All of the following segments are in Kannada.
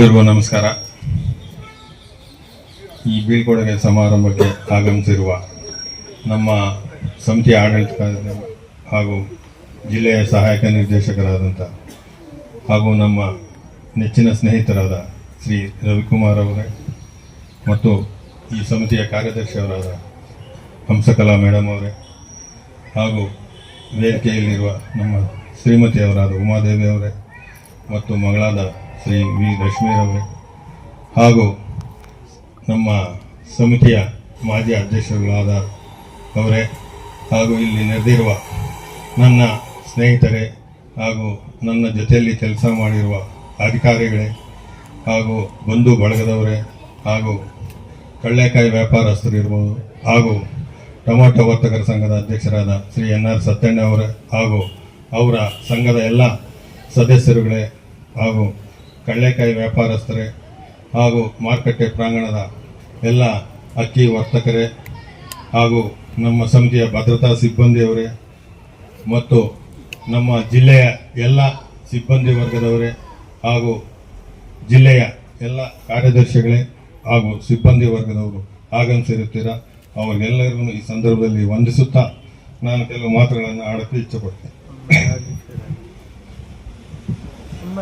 ಎಲ್ರಿಗೂ ನಮಸ್ಕಾರ. ಈ ಬೀಳ್ಕೊಡುಗೆ ಸಮಾರಂಭಕ್ಕೆ ಆಗಮಿಸಿರುವ ನಮ್ಮ ಸಮಿತಿಯ ಆಡಳಿತ ಹಾಗೂ ಜಿಲ್ಲೆಯ ಸಹಾಯಕ ನಿರ್ದೇಶಕರಾದಂಥ ಹಾಗೂ ನಮ್ಮ ನೆಚ್ಚಿನ ಸ್ನೇಹಿತರಾದ ಶ್ರೀ ರವಿಕುಮಾರ್ ಅವರೇ ಮತ್ತು ಈ ಸಮಿತಿಯ ಕಾರ್ಯದರ್ಶಿಯವರಾದ ಹಂಸಕಲಾ ಮೇಡಮ್ ಅವರೇ ಹಾಗೂ ವೇದಿಕೆಯಲ್ಲಿರುವ ನಮ್ಮ ಶ್ರೀಮತಿಯವರಾದ ಉಮಾದೇವಿ ಅವರೇ ಮತ್ತು ಮಗಳಾದ ಶ್ರೀ ವಿ ಲಕ್ಷ್ಮೀರವರೇ ಹಾಗೂ ನಮ್ಮ ಸಮಿತಿಯ ಮಾಜಿ ಅಧ್ಯಕ್ಷರುಗಳಾದ ಅವರೇ ಹಾಗೂ ಇಲ್ಲಿ ನೆರೆದಿರುವ ನನ್ನ ಸ್ನೇಹಿತರೇ ಹಾಗೂ ನನ್ನ ಜೊತೆಯಲ್ಲಿ ಕೆಲಸ ಮಾಡಿರುವ ಅಧಿಕಾರಿಗಳೇ ಹಾಗೂ ಬಂಧು ಬಳಗದವರೇ ಹಾಗೂ ಕಳ್ಳೆಕಾಯಿ ವ್ಯಾಪಾರಸ್ಥರು ಇರ್ಬೋದು ಹಾಗೂ ಟೊಮಾಟೊ ವರ್ತಕರ ಸಂಘದ ಅಧ್ಯಕ್ಷರಾದ ಶ್ರೀ ಎನ್ ಆರ್ ಸತ್ಯಣ್ಣ ಅವರೇ ಹಾಗೂ ಅವರ ಸಂಘದ ಎಲ್ಲ ಸದಸ್ಯರುಗಳೇ ಹಾಗೂ ಕಳ್ಳೆಕಾಯಿ ವ್ಯಾಪಾರಸ್ಥರೇ ಹಾಗೂ ಮಾರುಕಟ್ಟೆ ಪ್ರಾಂಗಣದ ಎಲ್ಲ ಅಕ್ಕಿ ವರ್ತಕರೇ ಹಾಗೂ ನಮ್ಮ ಸಮಿತಿಯ ಭದ್ರತಾ ಸಿಬ್ಬಂದಿಯವರೇ ಮತ್ತು ನಮ್ಮ ಜಿಲ್ಲೆಯ ಎಲ್ಲ ಸಿಬ್ಬಂದಿ ವರ್ಗದವರೇ ಹಾಗೂ ಜಿಲ್ಲೆಯ ಎಲ್ಲ ಕಾರ್ಯದರ್ಶಿಗಳೇ ಹಾಗೂ ಸಿಬ್ಬಂದಿ ವರ್ಗದವರು ಆಗಮಿಸಿರುತ್ತೀರಾ ಅವರಿಗೆಲ್ಲರಿಗೂ ಈ ಸಂದರ್ಭದಲ್ಲಿ ವಂದಿಸುತ್ತಾ ನಾನು ಕೆಲವು ಮಾತುಗಳನ್ನು ಆಡೋಕ್ಕೆ ಇಚ್ಛೆಪಡ್ತೇನೆ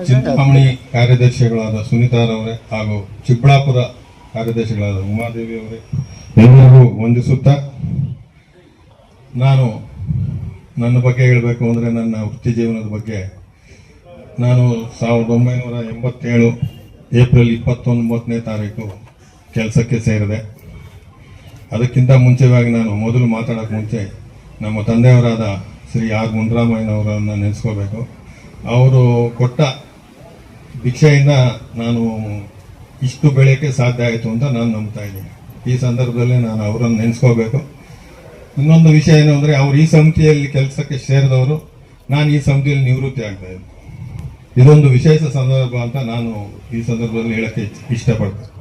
ಚಿಂತಾಮಣಿ ಕಾರ್ಯದರ್ಶಿಗಳಾದ ಸುನೀತಾರವರೇ ಹಾಗೂ ಚಿಕ್ಕಬಳ್ಳಾಪುರ ಕಾರ್ಯದರ್ಶಿಗಳಾದ ಉಮಾದೇವಿ ಅವರೇ, ಎಲ್ಲರಿಗೂ ವಂದಿಸುತ್ತಾ ನಾನು ನನ್ನ ಬಗ್ಗೆ ಹೇಳಬೇಕು ಅಂದರೆ ನನ್ನ ವೃತ್ತಿ ಜೀವನದ ಬಗ್ಗೆ. ನಾನು ಸಾವಿರದ ಒಂಬೈನೂರ ಎಂಬತ್ತೇಳು ಏಪ್ರಿಲ್ ಇಪ್ಪತ್ತೊಂಬತ್ತನೇ ತಾರೀಕು ಕೆಲಸಕ್ಕೆ ಸೇರಿದೆ. ಅದಕ್ಕಿಂತ ಮುಂಚೆವಾಗಿ ನಾನು ಮೊದಲು ಮಾತಾಡೋಕ್ಕೆ ಮುಂಚೆ ನಮ್ಮ ತಂದೆಯವರಾದ ಶ್ರೀ ಆರ್ ಮುನ್ರಾಮಯ್ಯನವರನ್ನು ನೆನೆಸ್ಕೋಬೇಕು. ಅವರು ಕೊಟ್ಟ ಭಿಕ್ಷೆಯಿಂದ ನಾನು ಇಷ್ಟು ಬೆಳೆಯೋಕ್ಕೆ ಸಾಧ್ಯ ಆಯಿತು ಅಂತ ನಾನು ನಂಬ್ತಾ ಇದ್ದೀನಿ. ಈ ಸಂದರ್ಭದಲ್ಲಿ ನಾನು ಅವರನ್ನು ನೆನೆಸ್ಕೋಬೇಕು. ಇನ್ನೊಂದು ವಿಷಯ ಏನು ಅಂದರೆ ಅವರು ಈ ಸಮಿತಿಯಲ್ಲಿ ಕೆಲಸಕ್ಕೆ ಸೇರಿದವರು, ನಾನು ಈ ಸಮಿತಿಯಲ್ಲಿ ನಿವೃತ್ತಿ ಆಗ್ತಾ ಇದ್ದೀನಿ. ಇದೊಂದು ವಿಶೇಷ ಸಂದರ್ಭ ಅಂತ ನಾನು ಈ ಸಂದರ್ಭದಲ್ಲಿ ಹೇಳಕ್ಕೆ ಇಷ್ಟಪಡ್ತೇನೆ.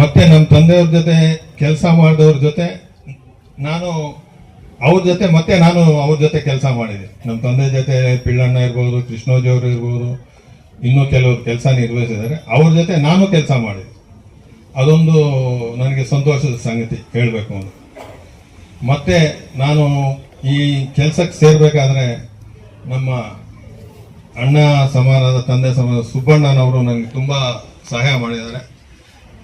ಮತ್ತೆ ನಮ್ಮ ತಂದೆಯವ್ರ ಜೊತೆ ಕೆಲಸ ಮಾಡಿದವ್ರ ಜೊತೆ ನಾನು ಅವ್ರ ಜೊತೆ ಮತ್ತೆ ನಾನು ಅವ್ರ ಜೊತೆ ಕೆಲಸ ಮಾಡಿದೆ. ನಮ್ಮ ತಂದೆ ಜೊತೆ ಪಿಳ್ಳಣ್ಣ ಇರ್ಬೋದು, ಕೃಷ್ಣೋಜಿ ಅವರು ಇರ್ಬೋದು, ಇನ್ನೂ ಕೆಲವರು ಕೆಲಸ ನಿರ್ವಹಿಸಿದ್ದಾರೆ. ಅವ್ರ ಜೊತೆ ನಾನು ಕೆಲಸ ಮಾಡಿದೆ. ಅದೊಂದು ನನಗೆ ಸಂತೋಷದ ಸಂಗತಿ ಹೇಳಬೇಕು ಅಂತ. ಮತ್ತೆ ನಾನು ಈ ಕೆಲಸಕ್ಕೆ ಸೇರಬೇಕಾದ್ರೆ ನಮ್ಮ ಅಣ್ಣ ಸಮಾನದ ತಂದೆ ಸಮಾನ ಸುಬ್ಬಣ್ಣನವರು ನನಗೆ ತುಂಬ ಸಹಾಯ ಮಾಡಿದ್ದಾರೆ.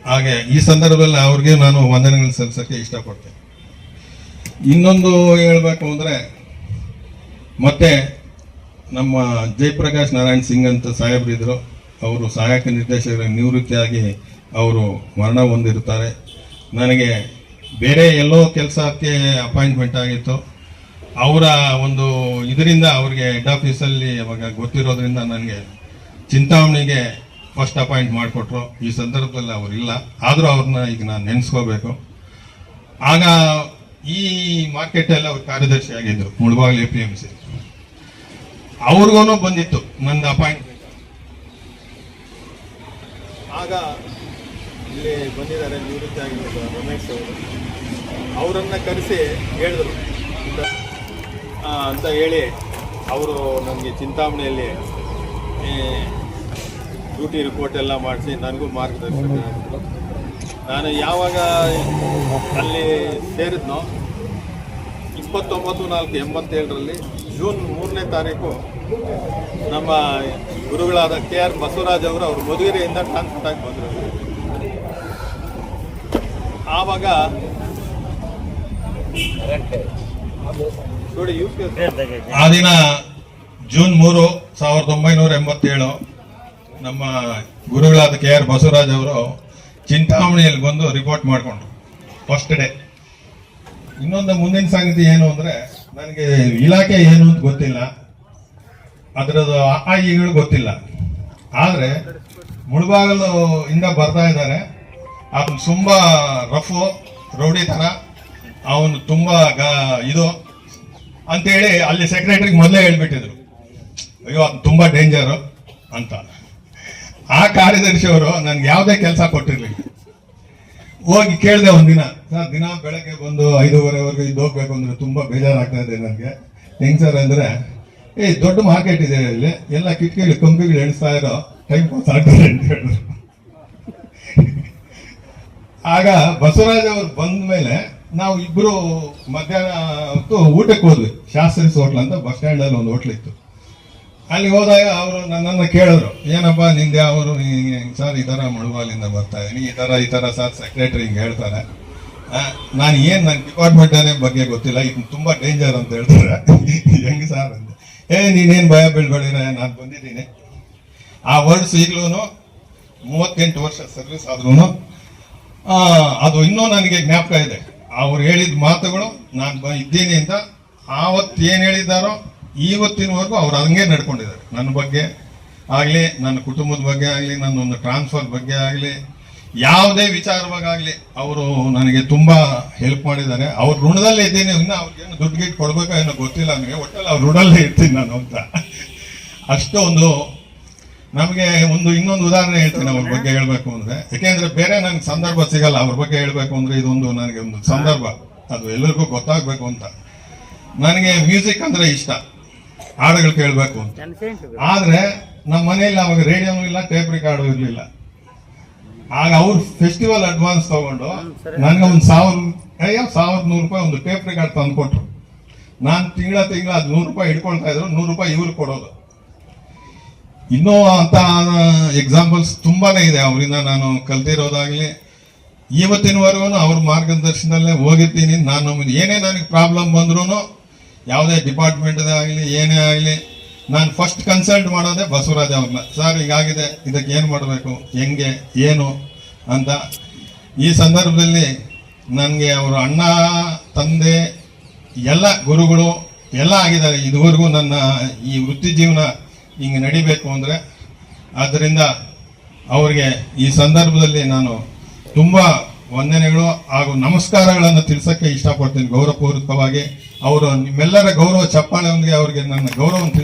ಹಾಗೆ ಈ ಸಂದರ್ಭದಲ್ಲಿ ಅವ್ರಿಗೆ ನಾನು ವಂದನೆಗಳನ್ನು ಸಲ್ಲಿಸೋಕ್ಕೆ ಇಷ್ಟಪಡ್ತೇನೆ. ಇನ್ನೊಂದು ಹೇಳಬೇಕು ಅಂದ್ರೆ, ಮತ್ತೆ ನಮ್ಮ ಜಯಪ್ರಕಾಶ್ ನಾರಾಯಣ್ ಸಿಂಗ್ ಅಂತ ಸಾಹೇಬ್ರಿದ್ರು ಅವರು ಸಹಾಯಕ ನಿರ್ದೇಶಕರ ನಿವೃತ್ತಿಯಾಗಿ ಅವರು ಮರಣ ಹೊಂದಿರುತ್ತಾರೆ. ನನಗೆ ಬೇರೆ ಎಲ್ಲೋ ಕೆಲಸಕ್ಕೆ ಅಪಾಯಿಂಟ್ಮೆಂಟ್ ಆಗಿತ್ತು. ಅವರ ಒಂದು ಇದರಿಂದ ಅವ್ರಿಗೆ ಹೆಡ್ ಆಫೀಸಲ್ಲಿ ಅವಾಗ ಗೊತ್ತಿರೋದ್ರಿಂದ ನನಗೆ ಚಿಂತಾಮಣಿಗೆ ಫಸ್ಟ್ ಅಪಾಯಿಂಟ್ ಮಾಡಿಕೊಟ್ರು. ಈ ಸಂದರ್ಭದಲ್ಲಿ ಅವರಿಲ್ಲ ಆದರೂ ಅವ್ರನ್ನ ಈಗ ನಾನು ನೆನೆಸ್ಕೋಬೇಕು. ಆಗ ಈ ಮಾರ್ಕೆಟ್ ಎಲ್ಲ ಅವ್ರು ಕಾರ್ಯದರ್ಶಿ ಆಗಿದ್ರು, Mulbagal A P M C ಅವ್ರಿಗೂ ಬಂದಿತ್ತು, ನಂದು ಅಪಾಯಿಂಟ್ಮೆಂಟ್ ಆಗ ಇಲ್ಲಿ ಬಂದಿದ್ದಾರೆ ನಿವೃತ್ತಿ ಆಗಿರೋದು ರಮೇಶ್ ಅವರು. ಅವರನ್ನ ಕರೆಸಿ ಹೇಳಿದ್ರು. ಅಂತ ಹೇಳಿ ಅವರು ನನಗೆ ಚಿಂತಾಮಣಿಯಲ್ಲಿ ಡ್ಯೂಟಿ ರಿಪೋರ್ಟ್ ಎಲ್ಲ ಮಾಡಿಸಿ, ನನಗೂ ಮಾರ್ಗದರ್ಶನ. ನಾನು ಯಾವಾಗ ಅಲ್ಲಿ ಸೇರಿದ್ನೋ ಇಪ್ಪತ್ತೊಂಬತ್ತು ನಾಲ್ಕು ಎಂಬತ್ತೇಳರಲ್ಲಿ ಜೂನ್ ಮೂರನೇ ತಾರೀಕು ನಮ್ಮ ಗುರುಗಳಾದ ಕೆ ಆರ್ ಬಸವರಾಜ್ ಅವರು ಅವ್ರ ಮಧುಗಿರಿಯಿಂದ ಟ್ರಾನ್ಸ್ಫರ್ ಆಗಿ ಬಂದರು. ಆವಾಗ ಆ ದಿನ ಜೂನ್ ಮೂರು ಸಾವಿರದ ಒಂಬೈನೂರ ಎಂಬತ್ತೇಳು ನಮ್ಮ ಗುರುಗಳಾದ ಕೆ ಆರ್ ಬಸವರಾಜ್ ಅವರು ಚಿಂತಾಮಣಿಯಲ್ಲಿ ಬಂದು ರಿಪೋರ್ಟ್ ಮಾಡಿಕೊಂಡ್ರು. ಫಸ್ಟ್ ಡೇ ಇನ್ನೊಂದು ಮುಂದಿನ ಸಂಗತಿ ಏನು ಅಂದ್ರೆ, ನನಗೆ ಇಲಾಖೆ ಏನು ಅಂತ ಗೊತ್ತಿಲ್ಲ. ಅದರದ್ದು ಆ ಈಗಳು ಗೊತ್ತಿಲ್ಲ. ಆದ್ರೆ ಮುಳುಬಾಗಲು ಇಂದ ಬರ್ತಾ ಇದ್ದಾರೆ. ಅವನು ತುಂಬಾ ರಫು ರೌಡಿ ತರ. ಅವನು ತುಂಬಾ ಗ- ಇದು. ಅಂತೇಳಿ ಅಲ್ಲಿ ಸೆಕ್ರೆಟರಿಗೆ ಮೊದಲೇ ಹೇಳ್ಬಿಟ್ಟಿದ್ರು. ಅಯ್ಯೋ, ಅದು ತುಂಬಾ ಡೇಂಜರು ಅಂತ. ಆ ಕಾರ್ಯದರ್ಶಿ ಅವರು ನನ್ಗೆ ಯಾವುದೇ ಕೆಲಸ ಕೊಟ್ಟಿರಲಿಲ್ಲ. ಹೋಗಿ ಕೇಳಿದೆ ಒಂದಿನ, ಸರ್, ದಿನ ಬೆಳಗ್ಗೆ ಬಂದು ಐದೂವರೆವರೆಗೂ ಇದು ಹೋಗ್ಬೇಕು ಅಂದ್ರೆ ತುಂಬಾ ಬೇಜಾರಾಗ್ತಾ ಇದೆ ನನಗೆ. ಹೆಂಗ್ ಸರ್ ಅಂದ್ರೆ, ಏ, ದೊಡ್ಡ ಮಾರ್ಕೆಟ್ ಇದೆ ಇಲ್ಲಿ, ಎಲ್ಲ ಕಿಟಕಿಗಳು ಕಂಬಿಗಳು ಎಣಿಸ್ತಾ ಇರೋ ಟೈಮ್ ಪಾಸ್ ಆಗ್ತದೆ ಅಂತ ಹೇಳಿದ್ರು. ಆಗ ಬಸವರಾಜ್ ಅವರು ಬಂದ ಮೇಲೆ ನಾವು ಇಬ್ರು ಮಧ್ಯಾಹ್ನ ಊಟಕ್ಕೆ ಹೋದ್ವಿ. ಶಾಸ್ತ್ರೀಸ್ ಹೋಟ್ಲ್ ಅಂತ ಬಸ್ ಸ್ಟ್ಯಾಂಡಲ್ಲಿ ಒಂದು ಹೋಟ್ಲ್ ಇತ್ತು. ಅಲ್ಲಿ ಹೋದಾಗ ಅವರು ನನ್ನನ್ನು ಕೇಳಿದ್ರು, ಏನಪ್ಪ ನಿಂದೆ ಅವರು ಸರ್ ಈ ಥರ ಮುಳುಗಾಲಿಂದ ಬರ್ತಾ ಇದ್ದೀನಿ ಈ ಥರ ಈ ಥರ ಸರ್ ಸೆಕ್ರೆಟ್ರಿ ಹಿಂಗೆ ಹೇಳ್ತಾರೆ. ನಾನು ಏನು ನನ್ನ ಡಿಪಾರ್ಟ್ಮೆಂಟ್ ಬಗ್ಗೆ ಗೊತ್ತಿಲ್ಲ, ಇದು ತುಂಬ ಡೇಂಜರ್ ಅಂತ ಹೇಳ್ತಾರೆ. ಹೆಂಗೆ ಸರ್ ಅಂತ ಏ, ನೀನೇನು ಭಯ ಬೀಳ್ಬೇಡಿರ, ನಾನು ಬಂದಿದ್ದೀನಿ. ಆ ವರ್ಡ್ಸ್ ಈಗಲೂ ಮೂವತ್ತೆಂಟು ವರ್ಷ ಸರ್ವಿಸ್ ಆದ್ರೂ ಅದು ಇನ್ನೂ ನನಗೆ ಜ್ಞಾಪಕ ಇದೆ. ಅವ್ರು ಹೇಳಿದ ಮಾತುಗಳು, ನಾನು ಇದ್ದೀನಿ ಅಂತ, ಆವತ್ತು ಏನು ಹೇಳಿದ್ದಾರೋ ಇವತ್ತಿನವರೆಗೂ ಅವ್ರು ಹಂಗೆ ನಡ್ಕೊಂಡಿದ್ದಾರೆ. ನನ್ನ ಬಗ್ಗೆ ಆಗಲಿ ನನ್ನ ಕುಟುಂಬದ ಬಗ್ಗೆ ಆಗಲಿ ನನ್ನ ಒಂದು ಟ್ರಾನ್ಸ್ಫರ್ ಬಗ್ಗೆ ಆಗಲಿ ಯಾವುದೇ ವಿಚಾರವಾಗಲಿ ಅವರು ನನಗೆ ತುಂಬ ಹೆಲ್ಪ್ ಮಾಡಿದ್ದಾರೆ. ಅವ್ರ ಋಣದಲ್ಲೇ ಇದ್ದೀನಿ ಇನ್ನು ಅವ್ರಿಗೇನು ದುಡ್ಡು ಗಿಟ್ಟು ಕೊಡಬೇಕಾ ಏನೋ ಗೊತ್ತಿಲ್ಲ ನನಗೆ ಒಟ್ಟಲ್ಲಿ ಅವ್ರ ಋಣಲ್ಲೇ ಇರ್ತೀನಿ ನಾನು ಅಂತ. ಅಷ್ಟು ಒಂದು ನಮಗೆ ಒಂದು ಇನ್ನೊಂದು ಉದಾಹರಣೆ ಹೇಳ್ತೀನಿ ಅವ್ರ ಬಗ್ಗೆ ಹೇಳಬೇಕು ಅಂದರೆ. ಯಾಕೆಂದರೆ ಬೇರೆ ನನಗೆ ಸಂದರ್ಭ ಸಿಗಲ್ಲ ಅವ್ರ ಬಗ್ಗೆ ಹೇಳಬೇಕು ಅಂದರೆ ಇದೊಂದು ನನಗೆ ಒಂದು ಸಂದರ್ಭ. ಅದು ಎಲ್ಲರಿಗೂ ಗೊತ್ತಾಗಬೇಕು ಅಂತ. ನನಗೆ ಮ್ಯೂಸಿಕ್ ಅಂದರೆ ಇಷ್ಟ. ಹಾಡುಗಳು ಕೇಳಬೇಕು ಅಂತ. ಆದ್ರೆ ನಮ್ಮ ಮನೆಯಲ್ಲಿ ಅವಾಗ ರೇಡಿಯೋನು ಇಲ್ಲ ಟೇಪ್ ರಿಕಾರ್ಡು ಇರಲಿಲ್ಲ. ಆಗ ಅವ್ರು ಫೆಸ್ಟಿವಲ್ ಅಡ್ವಾನ್ಸ್ ತಗೊಂಡು ನನಗೆ ಒಂದು ಸಾವಿರ ಅಯ್ಯೋ ಸಾವಿರದ ನೂರು ರೂಪಾಯಿ ಒಂದು ಟೇಪ್ ರಿಕಾರ್ಡ್ ತಂದು ಕೊಟ್ರು ನಾನು ತಿಂಗಳ ತಿಂಗಳ ಅದು ನೂರು ರೂಪಾಯಿ ಇಟ್ಕೊಳ್ತಾ ಇದ್ರು ನೂರು ರೂಪಾಯಿ ಇವ್ರು ಕೊಡೋದು. ಇನ್ನೂ ಅಂತ ಎಕ್ಸಾಂಪಲ್ಸ್ ತುಂಬಾನೇ ಇದೆ. ಅವರಿಂದ ನಾನು ಕಲ್ತಿರೋದಾಗ್ಲಿ ಇವತ್ತಿನವರೆಗೂ ಅವ್ರ ಮಾರ್ಗದರ್ಶನದಲ್ಲೇ ಹೋಗಿರ್ತೀನಿ. ನಾನು ಏನೇ ನನಗೆ ಪ್ರಾಬ್ಲಮ್ ಬಂದ್ರೂ ಯಾವುದೇ ಡಿಪಾರ್ಟ್ಮೆಂಟ್ ಆಗಲಿ, ಏನೇ ಆಗಲಿ, ನಾನು ಫಸ್ಟ್ ಕನ್ಸಲ್ಟ್ ಮಾಡೋದೇ ಬಸವರಾಜ್ ಅವ್ರನ್ನ. ಸರ್, ಹೀಗಾಗಿದೆ, ಇದಕ್ಕೆ ಏನು ಮಾಡಬೇಕು, ಹೆಂಗೆ, ಏನು? ಅಂತ. ಈ ಸಂದರ್ಭದಲ್ಲಿ ನನಗೆ ಅವರು ಅಣ್ಣ, ತಂದೆ, ಎಲ್ಲ ಗುರುಗಳು ಎಲ್ಲ ಆಗಿದ್ದಾರೆ. ಇದುವರೆಗೂ ನನ್ನ ಈ ವೃತ್ತಿ ಜೀವನ ಹಿಂಗೆ ನಡಿಬೇಕು ಅಂದರೆ, ಆದ್ದರಿಂದ ಅವರಿಗೆ ಈ ಸಂದರ್ಭದಲ್ಲಿ ನಾನು ತುಂಬ ವಂದನೆಗಳು ಹಾಗೂ ನಮಸ್ಕಾರಗಳನ್ನು ತಿಳಿಸೋಕ್ಕೆ ಇಷ್ಟಪಡ್ತೀನಿ ಗೌರವಪೂರ್ವಕವಾಗಿ. ಅವರು ನಿಮ್ಮೆಲ್ಲರ ಗೌರವ ಚಪ್ಪಾಳೆ ಅವರಿಗೆ ನನ್ನ ಗೌರವ ಅಂತ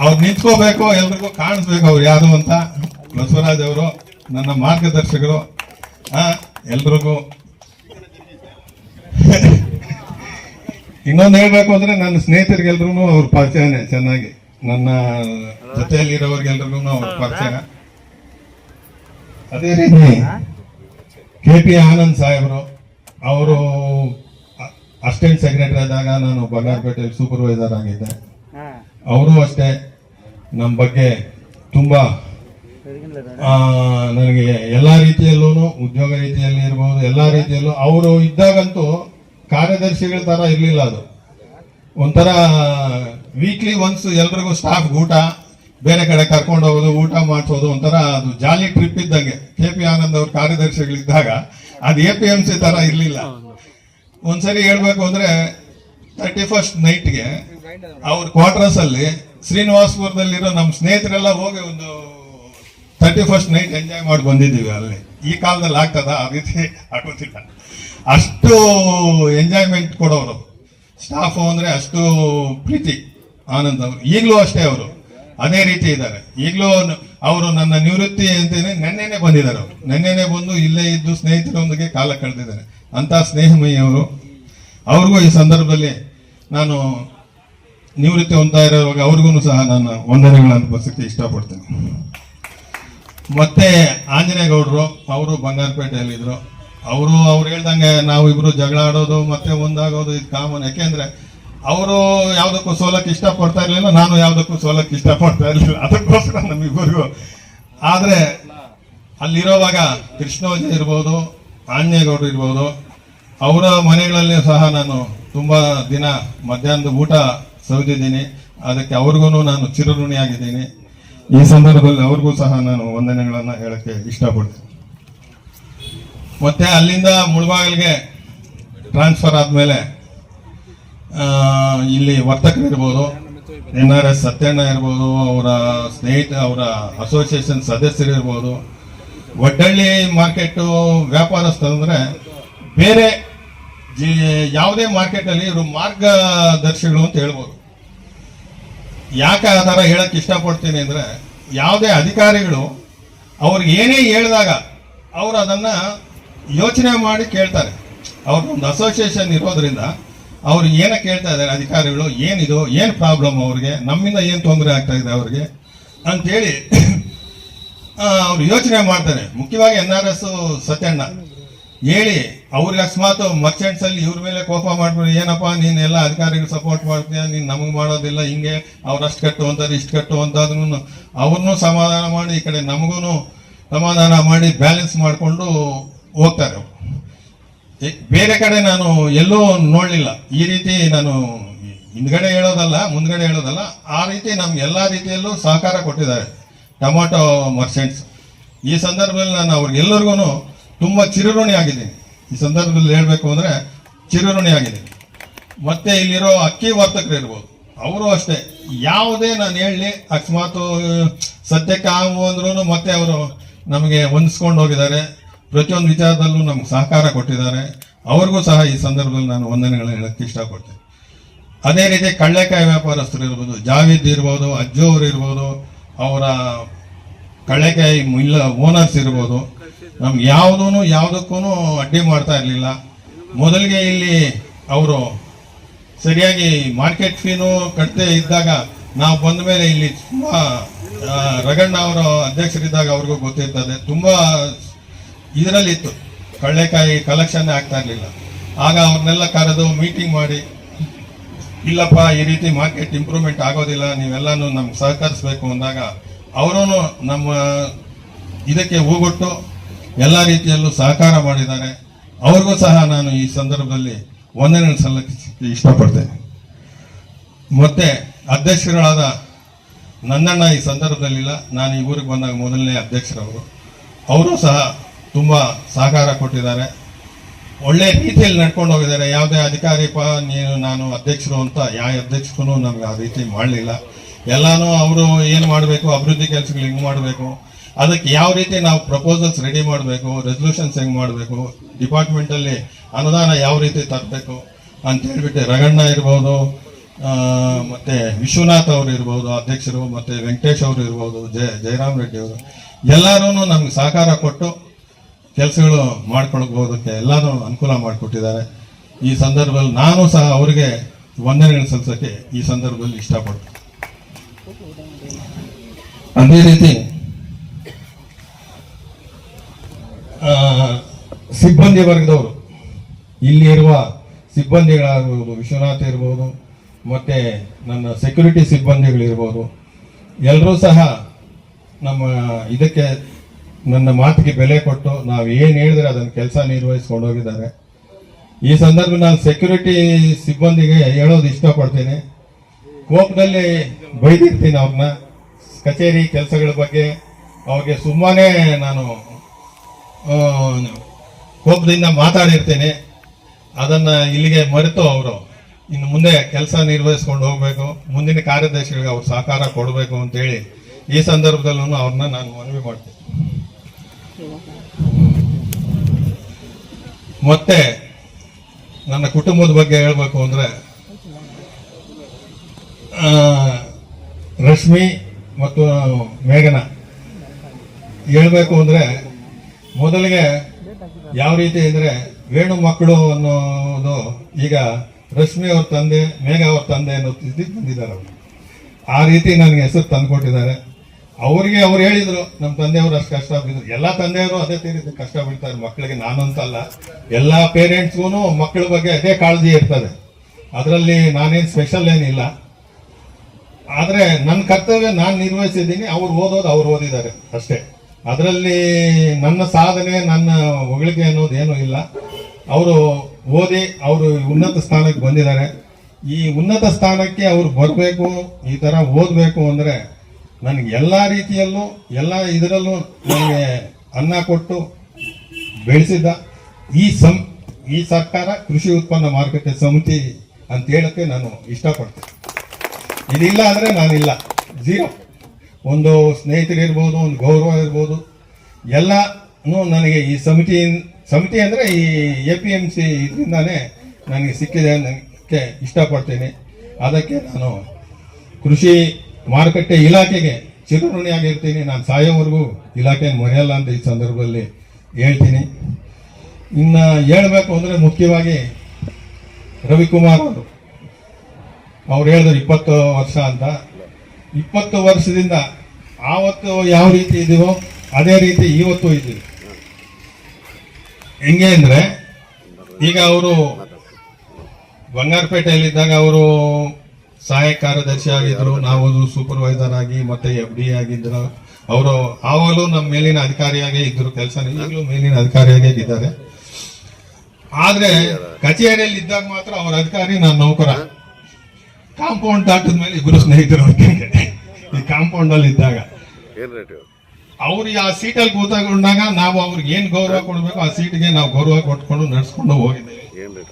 ಅವ್ರು ನಿಂತ್ಕೋಬೇಕು ಎಲ್ರಿಗೂ ಕಾಣಿಸ್ಬೇಕು ಅವ್ರು ಯಾರು ಅಂತ. ಬಸವರಾಜ್ ಅವರು ನನ್ನ ಮಾರ್ಗದರ್ಶಕರು ಎಲ್ರಿಗೂ. ಇನ್ನೊಂದು ಹೇಳ್ಬೇಕು ಅಂದ್ರೆ ನನ್ನ ಸ್ನೇಹಿತರಿಗೆಲ್ರೂ ಅವ್ರ ಪರಿಚಯನೇ ಚೆನ್ನಾಗಿ. ನನ್ನ ಜೊತೆಯಲ್ಲಿರೋರಿಗೆಲ್ರಿಗೂ ಅವ್ರ ಪರಿಚಯ. ಅದೇ ರೀತಿ ಕೆ ಪಿ ಆನಂದ್ ಸಾಹೇಬರು ಅವರು ಅಸಿಸ್ಟೆಂಟ್ ಸೆಕ್ರೆಟರಿ ಆದಾಗ ನಾನು ಬಂಗಾರಪೇಟೆಯಲ್ಲಿ ಸೂಪರ್ವೈಸರ್ ಆಗಿದ್ದೆ. ಅವರು ಅಷ್ಟೇ. ನಮ್ಮ ಬಗ್ಗೆ ತುಂಬಾ ನನಗೆ ಎಲ್ಲಾ ರೀತಿಯಲ್ಲೂ ಉದ್ಯೋಗ ರೀತಿಯಲ್ಲಿ ಇರ್ಬೋದು ಎಲ್ಲಾ ರೀತಿಯಲ್ಲೂ. ಅವರು ಇದ್ದಾಗಂತೂ ಕಾರ್ಯದರ್ಶಿಗಳ ತರ ಇರಲಿಲ್ಲ ಅದು. ಒಂಥರ ವೀಕ್ಲಿ ಒನ್ಸ್ ಎಲ್ರಿಗೂ ಸ್ಟಾಫ್ ಊಟ ಬೇರೆ ಕಡೆ ಕರ್ಕೊಂಡು ಹೋಗೋದು ಊಟ ಮಾಡಿಸೋದು ಒಂಥರ ಅದು ಜಾಲಿ ಟ್ರಿಪ್ ಇದ್ದಂಗೆ. ಕೆ ಪಿ ಆನಂದ್ ಅವ್ರ ಕಾರ್ಯದರ್ಶಿಗಳಿದ್ದಾಗ ಅದು ಎ ಪಿ ಎಂ ಸಿ ತರ ಇರ್ಲಿಲ್ಲ. ಒಂದ್ಸರಿ ಹೇಳ್ಬೇಕು ಅಂದ್ರೆ ತರ್ಟಿ ಫಸ್ಟ್ ನೈಟ್ಗೆ ಅವ್ರ ಕ್ವಾರ್ಟರ್ಸ್ ಅಲ್ಲಿ ಶ್ರೀನಿವಾಸಪುರದಲ್ಲಿರೋ ನಮ್ಮ ಸ್ನೇಹಿತರೆಲ್ಲ ಹೋಗಿ ಒಂದು ತರ್ಟಿ ಫಸ್ಟ್ ನೈಟ್ ಎಂಜಾಯ್ ಮಾಡಿ ಬಂದಿದ್ದೀವಿ ಅಲ್ಲಿ. ಈ ಕಾಲದಲ್ಲಿ ಆಗ್ತದ? ಆ ರೀತಿ ಆಗೋದಿಲ್ಲ. ಅಷ್ಟು ಎಂಜಾಯ್ಮೆಂಟ್ ಕೊಡೋರು. ಸ್ಟಾಫ್ ಅಂದ್ರೆ ಅಷ್ಟು ಪ್ರೀತಿ, ಆನಂದ್ ಅವರು. ಈಗಲೂ ಅಷ್ಟೇ ಅವರು. ಅದೇ ರೀತಿ ಇದ್ದಾರೆ. ಈಗಲೂ ಅವರು ನನ್ನ ನಿವೃತ್ತಿ ಅಂತೇನೆ ನೆನ್ನೆನೆ ಬಂದಿದ್ದಾರೆ ಅವರು. ನೆನ್ನೆನೆ ಬಂದು ಇಲ್ಲೇ ಇದ್ದು ಸ್ನೇಹಿತರೊಂದಿಗೆ ಕಾಲ ಕಳೆದಿದ್ದಾರೆ. ಅಂತ ಸ್ನೇಹಮಯಿ ಅವರು. ಅವ್ರಿಗೂ ಈ ಸಂದರ್ಭದಲ್ಲಿ ನಾನು ನಿವೃತ್ತಿ ಹೊಂದ್ತಾ ಇರೋವಾಗ ಅವ್ರಿಗೂ ಸಹ ನಾನು ವಂದನೆಗಳನ್ನು ಬಸಕ್ಕೆ ಇಷ್ಟಪಡ್ತೇನೆ. ಮತ್ತೆ ಆಂಜನೇಯಗೌಡರು ಅವರು ಬಂಗಾರಪೇಟೆಯಲ್ಲಿದ್ರು. ಅವರು ಅವ್ರು ಹೇಳ್ದಂಗೆ ನಾವು ಇಬ್ರು ಜಗಳ ಆಡೋದು, ಮತ್ತೆ ಒಂದಾಗೋದು ಇದು ಕಾಮನ್ ಯಾಕೆಂದ್ರೆ ಅವರು ಯಾವುದಕ್ಕೂ ಸೋಲಕ್ಕೆ ಇಷ್ಟಪಡ್ತಾ ಇರಲಿಲ್ಲ, ನಾನು ಯಾವುದಕ್ಕೂ ಸೋಲಕ್ಕೆ ಇಷ್ಟಪಡ್ತಾ ಇರಲಿಲ್ಲ. ಅದಕ್ಕೋಸ್ಕರ ನಮ್ಮಿಬ್ಬರಿಗೂ ಆದರೆ ಅಲ್ಲಿರೋವಾಗ ಕೃಷ್ಣೋಜ ಇರ್ಬೋದು ಆಂಜನೇಯಗೌಡರು ಇರ್ಬೋದು ಅವರ ಮನೆಗಳಲ್ಲಿ ಸಹ ನಾನು ತುಂಬಾ ದಿನ ಮಧ್ಯಾಹ್ನದ ಊಟ ಸವಿದಿದ್ದೀನಿ. ಅದಕ್ಕೆ ಅವ್ರಿಗೂ ನಾನು ಚಿರಋಣಿಯಾಗಿದ್ದೀನಿ. ಈ ಸಂದರ್ಭದಲ್ಲಿ ಅವ್ರಿಗೂ ಸಹ ನಾನು ವಂದನೆಗಳನ್ನು ಹೇಳಕ್ಕೆ ಇಷ್ಟಪಡ್ತೀನಿ. ಮತ್ತು ಅಲ್ಲಿಂದ ಮುಳಬಾಗಿಲಿಗೆ ಟ್ರಾನ್ಸ್ಫರ್ ಆದ್ಮೇಲೆ ಇಲ್ಲಿ ವರ್ತಕರು ಇರ್ಬೋದು, ಎನ್ ಆರ್ ಎಸ್ ಸತ್ಯಣ್ಣ ಇರ್ಬೋದು, ಅವರ ಸ್ನೇಹಿತ, ಅವರ ಅಸೋಸಿಯೇಷನ್ ಸದಸ್ಯರು ಇರ್ಬೋದು, ಒಡ್ಡಳ್ಳಿ ಮಾರ್ಕೆಟ್ ವ್ಯಾಪಾರಸ್ಥರಂದ್ರೆ ಬೇರೆ ಜಿ, ಯಾವುದೇ ಮಾರ್ಕೆಟಲ್ಲಿ ಇವರು ಮಾರ್ಗದರ್ಶಿಗಳು ಅಂತ ಹೇಳ್ಬೋದು. ಯಾಕೆ ಆ ಥರ ಹೇಳಕ್ಕೆ ಇಷ್ಟಪಡ್ತೀನಿ ಅಂದರೆ, ಯಾವುದೇ ಅಧಿಕಾರಿಗಳು ಅವ್ರಿಗೆ ಏನೇ ಹೇಳಿದಾಗ ಅವರು ಅದನ್ನು ಯೋಚನೆ ಮಾಡಿ ಕೇಳ್ತಾರೆ. ಅವ್ರದ್ದೊಂದು ಅಸೋಸಿಯೇಷನ್ ಇರೋದ್ರಿಂದ ಅವ್ರು ಏನ ಕೇಳ್ತಾ ಇದ್ದಾರೆ ಅಧಿಕಾರಿಗಳು, ಏನಿದು, ಏನು ಪ್ರಾಬ್ಲಮ್ ಅವ್ರಿಗೆ, ನಮ್ಮಿಂದ ಏನು ತೊಂದರೆ ಆಗ್ತಾ ಇದೆ ಅವ್ರಿಗೆ ಅಂತೇಳಿ ಅವ್ರು ಯೋಚನೆ ಮಾಡ್ತಾರೆ. ಮುಖ್ಯವಾಗಿ ಎನ್ ಆರ್ ಎಸ್ಸು ಸತ್ಯಣ್ಣ. ಹೇಳಿ, ಅವ್ರಿಗೆ ಅಕಸ್ಮಾತ್ ಮರ್ಚೆಂಟ್ಸ್ ಅಲ್ಲಿ ಇವ್ರ ಮೇಲೆ ಕೋಪ ಮಾಡ್ಬಿಡಿ, ಏನಪ್ಪ, ನೀನ್ ಎಲ್ಲ ಅಧಿಕಾರಿಗಳು ಸಪೋರ್ಟ್ ಮಾಡ್ತೀಯ? ನೀನ್ ನಮಗೆ ಮಾಡೋದಿಲ್ಲ, ಹಿಂಗೆ, ಅವ್ರು ಅಷ್ಟು ಕಟ್ಟು ಇಷ್ಟು ಕಟ್ಟು ಅವ್ರನ್ನೂ ಸಮಾಧಾನ ಮಾಡಿ, ಈ ಕಡೆ ನಮಗೂ ಸಮಾಧಾನ ಮಾಡಿ ಬ್ಯಾಲೆನ್ಸ್ ಮಾಡಿಕೊಂಡು ಹೋಗ್ತಾರೆ. ಬೇರೆ ಕಡೆ ನಾನು ಎಲ್ಲೂ ನೋಡಲಿಲ್ಲ. ಈ ರೀತಿ ನಾನು ಹಿಂದ್ಗಡೆ ಹೇಳೋದಲ್ಲ, ಮುಂದ್ಗಡೆ ಹೇಳೋದಲ್ಲ, ಆ ರೀತಿ ನಮ್ಗೆ ಎಲ್ಲ ರೀತಿಯಲ್ಲೂ ಸಹಕಾರ ಕೊಟ್ಟಿದ್ದಾರೆ ಟೊಮಾಟೊ ಮರ್ಚೆಂಟ್ಸ್ ಈ ಸಂದರ್ಭದಲ್ಲಿ ನಾನು ಅವ್ರಿಗೆಲ್ಲರಿಗೂ ತುಂಬಾ ಚಿರಋಣಿ ಆಗಿದೆ ಈ ಸಂದರ್ಭದಲ್ಲಿ ಹೇಳಬೇಕು ಅಂದ್ರೆ ಚಿರಋಣಿ ಆಗಿದೆ ಮತ್ತೆ ಇಲ್ಲಿರೋ ಅಕ್ಕಿ ವರ್ತಕರು ಇರ್ಬೋದು. ಅವರು ಅಷ್ಟೇ. ಯಾವುದೇ ನಾನು ಹೇಳಿ ಅಕಸ್ಮಾತ್ ಸದ್ಯಕ್ಕೆ ಆಗು ಅಂದ್ರೂ ಮತ್ತೆ ಅವರು ನಮಗೆ ಹೊಂದಿಸ್ಕೊಂಡು ಹೋಗಿದ್ದಾರೆ. ಪ್ರತಿಯೊಂದು ವಿಚಾರದಲ್ಲೂ ನಮ್ಗೆ ಸಹಕಾರ ಕೊಟ್ಟಿದ್ದಾರೆ. ಅವ್ರಿಗೂ ಸಹ ಈ ಸಂದರ್ಭದಲ್ಲಿ ನಾನು ವಂದನೆಗಳನ್ನ ಹೇಳಕ್ಕೆ ಇಷ್ಟಪಡ್ತೇನೆ. ಅದೇ ರೀತಿ ಕಳ್ಳೆಕಾಯಿ ವ್ಯಾಪಾರಸ್ಥರು ಇರ್ಬೋದು, ಜಾವೇದ್ ಇರ್ಬೋದು ಅಜ್ಜು ಅವರು ಇರ್ಬೋದು, ಅವರ ಕಳ್ಳೆಕಾಯಿ ಮಿಲ್ಲ ಓನರ್ಸ್ ಇರ್ಬೋದು ನಮ್ಗೆ ಯಾವುದೂ ಯಾವುದಕ್ಕೂ ಅಡ್ಡಿ ಮಾಡ್ತಾ ಇರಲಿಲ್ಲ. ಮೊದಲಿಗೆ ಇಲ್ಲಿ ಅವರು ಸರಿಯಾಗಿ ಮಾರ್ಕೆಟ್ ಫೀನು ಕಟ್ತೇ ಇದ್ದಾಗ ನಾವು ಬಂದ ಮೇಲೆ ಇಲ್ಲಿ ತುಂಬ ರಗಣ್ಣ ಅವರ ಅಧ್ಯಕ್ಷರಿದ್ದಾಗ ಅವ್ರಿಗೂ ಗೊತ್ತಿರ್ತದೆ. ತುಂಬಾ ಇದರಲ್ಲಿತ್ತು. ಕಳ್ಳೆಕಾಯಿ ಕಲೆಕ್ಷನ್ ಆಗ್ತಾ ಇರಲಿಲ್ಲ. ಆಗ ಅವ್ರನ್ನೆಲ್ಲ ಕರೆದು ಮೀಟಿಂಗ್ ಮಾಡಿ, ಇಲ್ಲಪ್ಪ, ಈ ರೀತಿ ಮಾರ್ಕೆಟ್ ಇಂಪ್ರೂವ್ಮೆಂಟ್ ಆಗೋದಿಲ್ಲ, ನೀವೆಲ್ಲನೂ ನಮ್ಗೆ ಸಹಕರಿಸಬೇಕು ಅಂದಾಗ ಅವರೂ ನಮ್ಮ ಇದಕ್ಕೆ ಹೂಗೊಟ್ಟು ಎಲ್ಲ ರೀತಿಯಲ್ಲೂ ಸಹಕಾರ ಮಾಡಿದ್ದಾರೆ. ಅವ್ರಿಗೂ ಸಹ ನಾನು ಈ ಸಂದರ್ಭದಲ್ಲಿ ವಂದನೆ ಸಲ್ಲಿಸಲಿಕ್ಕೆ ಇಷ್ಟಪಡ್ತೇನೆ. ಮತ್ತೆ ಅಧ್ಯಕ್ಷರಾದ ನನ್ನಣ್ಣ ಈ ಸಂದರ್ಭದಲ್ಲಿಲ್ಲ. ನಾನು ಈ ಊರಿಗೆ ಬಂದಾಗ ಮೊದಲನೇ ಅಧ್ಯಕ್ಷರವರು. ಅವರು ಸಹ ತುಂಬ ಸಹಕಾರ ಕೊಟ್ಟಿದ್ದಾರೆ. ಒಳ್ಳೆ ರೀತಿಯಲ್ಲಿ ನಡ್ಕೊಂಡು ಹೋಗಿದ್ದಾರೆ. ಯಾವುದೇ ಅಧಿಕಾರಿಪ ನೀನು, ನಾನು ಅಧ್ಯಕ್ಷರು ಅಂತ ಯಾವ ಅಧ್ಯಕ್ಷಕ್ಕೂ ನಮ್ಗೆ ಆ ರೀತಿ ಮಾಡಲಿಲ್ಲ. ಎಲ್ಲನೂ ಅವರು ಏನು ಮಾಡಬೇಕು, ಅಭಿವೃದ್ಧಿ ಕೆಲಸಗಳು ಹಿಂಗೆ ಮಾಡಬೇಕು ಅದಕ್ಕೆ ಯಾವ ರೀತಿ ನಾವು ಪ್ರಪೋಸಲ್ಸ್ ರೆಡಿ ಮಾಡಬೇಕು ರೆಸಲ್ಯೂಷನ್ಸ್ ಹೆಂಗೆ ಮಾಡಬೇಕು ಡಿಪಾರ್ಟ್ಮೆಂಟಲ್ಲಿ ಅನುದಾನ ಯಾವ ರೀತಿ ತರಬೇಕು ಅಂತ ಹೇಳ್ಬಿಟ್ಟು ರಗಣ್ಣ ಇರ್ಬೋದು ಮತ್ತು ಮತ್ತೆ ವಿಶ್ವನಾಥ್ ಅವರು ಇರ್ಬೋದು, ಅಧ್ಯಕ್ಷರು, ಮತ್ತು ವೆಂಕಟೇಶ್ ಅವರು ಇರ್ಬೋದು, ಜಯ, ಜಯರಾಮ್ ರೆಡ್ಡಿ ಅವರು ಎಲ್ಲರೂ ನಮ್ಗೆ ಸಹಕಾರ ಕೊಟ್ಟು ಕೆಲಸಗಳು ಮಾಡ್ಕೊಳ್ಬೋದಕ್ಕೆ ಎಲ್ಲರೂ ಅನುಕೂಲ ಮಾಡಿಕೊಟ್ಟಿದ್ದಾರೆ. ಈ ಸಂದರ್ಭದಲ್ಲಿ ನಾನು ಸಹ ಅವರಿಗೆ ವಂದನೆಗಳು ಸಲ್ಲಿಸೋಕ್ಕೆ ಈ ಸಂದರ್ಭದಲ್ಲಿ ಇಷ್ಟಪಡ್ತೀನಿ. ಅದೇ ರೀತಿ ಆ, ಸಿಬ್ಬಂದಿ ವರ್ಗದವರು ಇಲ್ಲಿರುವ ಸಿಬ್ಬಂದಿಗಳಾಗಿರ್ಬೋದು, ವಿಶ್ವನಾಥ್ ಇರ್ಬೋದು, ಮತ್ತು ನನ್ನ ಸೆಕ್ಯೂರಿಟಿ ಸಿಬ್ಬಂದಿಗಳಿರ್ಬೋದು ಎಲ್ಲರೂ ಸಹ ನಮ್ಮ ಇದಕ್ಕೆ ನನ್ನ ಮಾತಿಗೆ ಬೆಲೆ ಕೊಟ್ಟು ನಾವು ಏನು ಹೇಳಿದ್ರೆ ಅದನ್ನು ಕೆಲಸ ನಿರ್ವಹಿಸ್ಕೊಂಡು ಹೋಗಿದ್ದಾರೆ. ಈ ಸಂದರ್ಭ ನಾನು ಸೆಕ್ಯೂರಿಟಿ ಸಿಬ್ಬಂದಿಗೆ ಹೇಳೋದು ಇಷ್ಟಪಡ್ತೀನಿ. ಕೋಪದಲ್ಲಿ ಬೈದಿರ್ತೀನಿ ಅವ್ರನ್ನ ಕಚೇರಿ ಕೆಲಸಗಳ ಬಗ್ಗೆ ಅವ್ರಿಗೆ ಸುಮ್ಮನೆ ನಾನು ಕೋಪದಿಂದ ಮಾತಾಡಿರ್ತೇನೆ. ಅದನ್ನ ಇಲ್ಲಿಗೆ ಮರೆತು ಅವರು. ಇನ್ನು ಮುಂದೆ ಕೆಲಸ ನಿರ್ವಹಿಸ್ಕೊಂಡು ಹೋಗ್ಬೇಕು. ಮುಂದಿನ ಕಾರ್ಯದರ್ಶಿಗಳಿಗೆ ಅವ್ರು ಸಹಕಾರ ಕೊಡಬೇಕು ಅಂತೇಳಿ ಈ ಸಂದರ್ಭದಲ್ಲೂ ಅವ್ರನ್ನ ನಾನು ಮನವಿ ಮಾಡ್ತೀನಿ. ಮತ್ತೆ ನನ್ನ ಕುಟುಂಬದ ಬಗ್ಗೆ ಹೇಳಬೇಕು ಅಂದ್ರೆ ರಶ್ಮಿ ಮತ್ತು ಮೇಘನ. ಹೇಳಬೇಕು ಅಂದ್ರೆ ಮೊದಲಿಗೆ ಯಾವ ರೀತಿ ಇದ್ರೆ ವೇಣು ಮಕ್ಕಳು ಅನ್ನೋದು ಈಗ ರಶ್ಮಿ ಅವ್ರ ತಂದೆ, ಮೇಘ ಅವ್ರ ತಂದೆ ಅನ್ನೋ ಸ್ಥಿತಿಗೆ ಬಂದಿದ್ದಾರೆ ಅವರು. ಆ ರೀತಿ ನನಗೆ ಹೆಸರು ತಂದ್ಕೊಟ್ಟಿದ್ದಾರೆ. ಅವರಿಗೆ ಅವ್ರು ಹೇಳಿದ್ರು, ನಮ್ಮ ತಂದೆಯವರು ಅಷ್ಟು ಕಷ್ಟ ಬಿದ್ದರು ಎಲ್ಲ ತಂದೆಯವರು ಅದೇ ರೀತಿ ಕಷ್ಟ ಬೀಳ್ತಾರೆ ಮಕ್ಕಳಿಗೆ ನಾನು ಅಂತಲ್ಲ ಎಲ್ಲ ಪೇರೆಂಟ್ಸ್ಗೂ ಮಕ್ಕಳ ಬಗ್ಗೆ ಅದೇ ಕಾಳಜಿ ಇರ್ತದೆ. ಅದರಲ್ಲಿ ನಾನೇನು ಸ್ಪೆಷಲ್ ಏನಿಲ್ಲ. ಆದರೆ ನನ್ನ ಕರ್ತವ್ಯ ನಾನು ನಿರ್ವಹಿಸಿದ್ದೀನಿ, ಅವ್ರು ಓದೋದು ಅವ್ರು ಓದಿದ್ದಾರೆ ಅಷ್ಟೇ. ಅದರಲ್ಲಿ ನನ್ನ ಸಾಧನೆ, ನನ್ನ ಹೊಗಳಿಕೆ ಅನ್ನೋದು ಏನೂ ಇಲ್ಲ. ಅವರು ಓದಿ, ಅವರು ಉನ್ನತ ಸ್ಥಾನಕ್ಕೆ ಬಂದಿದ್ದಾರೆ. ಈ ಉನ್ನತ ಸ್ಥಾನಕ್ಕೆ ಅವರು ಬರಬೇಕು, ಈ ಥರ ಓದಬೇಕು ಅಂದರೆ ನನಗೆ ಎಲ್ಲ ರೀತಿಯಲ್ಲೂ, ಎಲ್ಲ ಇದರಲ್ಲೂ ನನಗೆ ಅನ್ನ ಕೊಟ್ಟು ಬೆಳೆಸಿದ್ದ ಈ ಸಂ, ಈ ಸರ್ಕಾರ ಕೃಷಿ ಉತ್ಪನ್ನ ಮಾರುಕಟ್ಟೆ ಸಮಿತಿ ಅಂತ ಹೇಳಕ್ಕೆ ನಾನು ಇಷ್ಟಪಡ್ತೀನಿ. ಇದಿಲ್ಲ ಅಂದರೆ ನಾನಿಲ್ಲ. ಝೀರೋ ಒಂದು ಸ್ನೇಹಿತರಿರ್ಬೋದು ಒಂದು ಗೌರವ ಇರ್ಬೋದು, ಎಲ್ಲನೂ ನನಗೆ ಈ ಸಮಿತಿ ಸಮಿತಿ ಅಂದರೆ ಈ ಎ ಪಿ ಎಂ ಸಿ ಇದರಿಂದಾನೇ ನನಗೆ ಸಿಕ್ಕಿದೆ ನನಗೆ ಇಷ್ಟಪಡ್ತೀನಿ. ಅದಕ್ಕೆ ನಾನು ಕೃಷಿ ಮಾರುಕಟ್ಟೆ ಇಲಾಖೆಗೆ ಚಿರಋಣಿಯಾಗಿರ್ತೀನಿ ನಾನು ಸಾಯೋವರೆಗೂ ಇಲಾಖೆ ಮರೆಯಲ್ಲ ಅಂತ ಈ ಸಂದರ್ಭದಲ್ಲಿ ಹೇಳ್ತೀನಿ. ಇನ್ನು ಹೇಳಬೇಕು ಅಂದರೆ ಮುಖ್ಯವಾಗಿ ರವಿಕುಮಾರ್ ಅವರು. ಅವ್ರು ಹೇಳಿದ್ರು ಇಪ್ಪತ್ತು ವರ್ಷ ಅಂತ. ಇಪ್ಪತ್ತು ವರ್ಷದಿಂದ ಆವತ್ತು ಯಾವ ರೀತಿ ಇದೀವೋ ಅದೇ ರೀತಿ ಇವತ್ತು ಇದ್ದೀವಿ. ಹೆಂಗೆ ಅಂದ್ರೆ ಈಗ ಅವರು ಬಂಗಾರಪೇಟೆಯಲ್ಲಿದ್ದಾಗ ಅವರು ಸಹಾಯಕ ಕಾರ್ಯದರ್ಶಿ ಆಗಿದ್ರು, ನಾವು ಸೂಪರ್ವೈಸರ್ ಆಗಿ ಮತ್ತೆ ಎಫ್ ಡಿ ಆಗಿದ್ರು. ಅವರು ಆವಾಗಲೂ ನಮ್ಮ ಮೇಲಿನ ಅಧಿಕಾರಿಯಾಗೇ ಇದ್ರು ಕೆಲಸ ಈಗಲೂ ಮೇಲಿನ ಅಧಿಕಾರಿಯಾಗೇ ಇದ್ದಾರೆ. ಆದ್ರೆ ಕಚೇರಿಯಲ್ಲಿ ಇದ್ದಾಗ ಮಾತ್ರ ಅವರ ಅಧಿಕಾರಿ ನಾನು ನೌಕರ. ಕಾಂಪೌಂಡ್ ದಾಟಿದ ಮೇಲೆ ಇಬ್ಬರು ಸ್ನೇಹಿತರು ಕಾಂಪೌಂಡ್ ಅಲ್ಲಿ ಇದ್ದಾಗ. ಅವ್ರಿಗೆ ಆ ಸೀಟಲ್ಲಿ ಕೂತಾಗೊಂಡಾಗ ನಾವು ಅವ್ರಿಗೆ ಏನ್ ಗೌರವ ಕೊಡಬೇಕು ಆ ಸೀಟ್ಗೆ ನಾವು ಗೌರವ ಕೊಟ್ಕೊಂಡು ನಡ್ಸ್ಕೊಂಡು ಹೋಗಿದ್ದೇವೆ.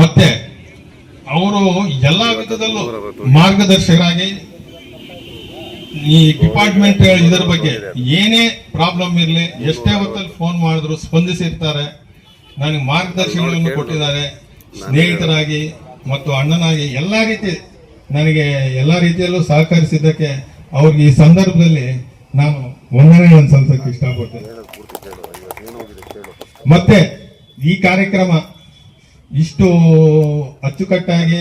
ಮತ್ತೆ ಅವರು ಎಲ್ಲಾ ವಿಧದಲ್ಲೂ ಮಾರ್ಗದರ್ಶಕರಾಗಿ ಈ ಡಿಪಾರ್ಟ್ಮೆಂಟ್ ಇದರ ಬಗ್ಗೆ ಏನೇ ಪ್ರಾಬ್ಲಮ್ ಇರಲಿ ಎಷ್ಟೇ ಹೊತ್ತಲ್ಲಿ ಫೋನ್ ಮಾಡಿದ್ರು ಸ್ಪಂದಿಸಿರ್ತಾರೆ. ನನಗೆ ಮಾರ್ಗದರ್ಶನಗಳನ್ನು ಕೊಟ್ಟಿದ್ದಾರೆ. ಸ್ನೇಹಿತರಾಗಿ ಮತ್ತು ಅಣ್ಣನಾಗಿ ಎಲ್ಲ ರೀತಿ ನನಗೆ ಎಲ್ಲ ರೀತಿಯಲ್ಲೂ ಸಹಕರಿಸಿದ್ದಕ್ಕೆ ಅವ್ರಿಗೆ ಈ ಸಂದರ್ಭದಲ್ಲಿ ನಾನು ವಂದನೆಗಳನ್ನು ಸಲ್ಲಿಸಕ್ಕೆ ಇಷ್ಟಪಡ್ತೇನೆ. ಮತ್ತೆ ಈ ಕಾರ್ಯಕ್ರಮ ಇಷ್ಟು ಅಚ್ಚುಕಟ್ಟಾಗಿ